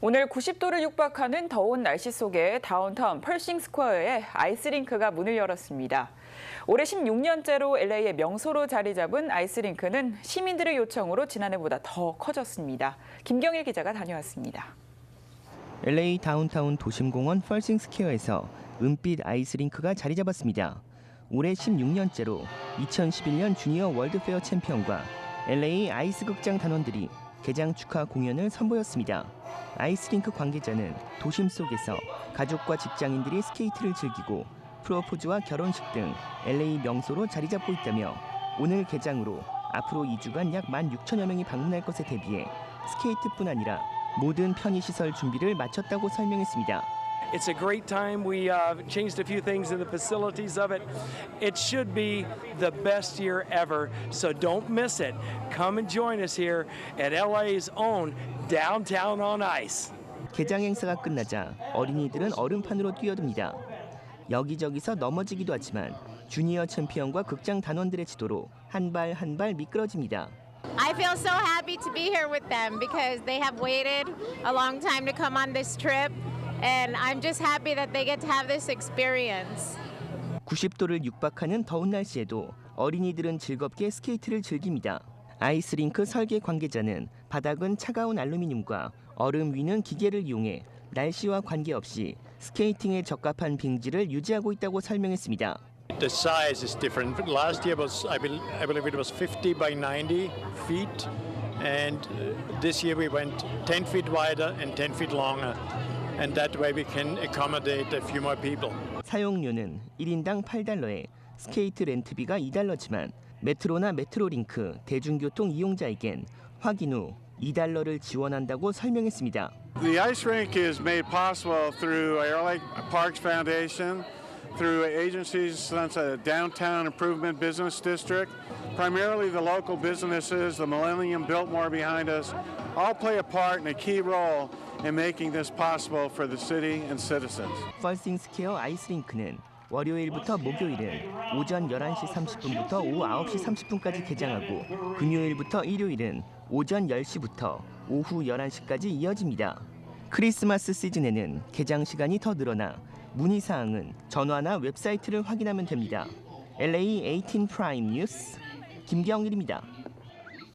오늘 90도를 육박하는 더운 날씨 속에 다운타운 펄싱 스퀘어에 아이스링크가 문을 열었습니다. 올해 16년째로 LA의 명소로 자리 잡은 아이스링크는 시민들의 요청으로 지난해보다 더 커졌습니다. 김경일 기자가 다녀왔습니다. LA 다운타운 도심공원 펄싱 스퀘어에서 은빛 아이스링크가 자리 잡았습니다. 올해 16년째로 2011년 주니어 월드페어 챔피언과 LA 아이스극장 단원들이 개장 축하 공연을 선보였습니다. 아이스링크 관계자는 도심 속에서 가족과 직장인들이 스케이트를 즐기고 프로포즈와 결혼식 등 LA 명소로 자리 잡고 있다며 오늘 개장으로 앞으로 2주간 약 16,000여 명이 방문할 것에 대비해 스케이트뿐 아니라 모든 편의시설 준비를 마쳤다고 설명했습니다. It's a great time. We uh, changed a few things in the facilities of it. It should be the best year ever, so don't miss it. Come and join us here at LA's own Downtown on Ice. 개장 행사가 끝나자 어린이들은 얼음판으로 뛰어듭니다. 여기저기서 넘어지기도 하지만 주니어 챔피언과 극장 단원들의 지도로 한 발 한 발 미끄러집니다. I feel so happy to be here with them because they have waited a long time to come on this trip, And I'm just happy that they get to have this experience. 90도를 육박하는 더운 날씨에도 어린이들은 즐겁게 스케이트를 즐깁니다. 아이스링크 설계 관계자는 바닥은 차가운 알루미늄과 얼음 위는 기계를 이용해 날씨와 관계없이 스케이팅에 적합한 빙지를 유지하고 있다고 설명했습니다. The size is different. Last year was, I, bel I believe it was 50 by 90 feet, and uh, this year we went 10 feet wider and 10 feet longer, and that way we can accommodate a few more people. 사용료는 1인당 8달러에 스케이트 렌트비가 2달러지만 메트로나 메트로링크 대중교통 이용자에겐 확인 후 2달러를 지원한다고 설명했습니다. The ice rink is made possible through Air Lake Parks Foundation, through agencies such as Downtown Improvement Business District, primarily the local businesses, the Millennium Biltmore behind us, all play a part and a key role in making this possible for the city and citizens. 펄싱 스퀘어 아이스링크는 월요일부터 목요일은 오전 11시 30분부터 오후 9시 30분까지 개장하고 금요일부터 일요일은 오전 10시부터 오후 11시까지 이어집니다. 크리스마스 시즌에는 개장 시간이 더 늘어나 문의 사항은 전화나 웹사이트를 확인하면 됩니다. LA 18 프라임 뉴스 김경일입니다.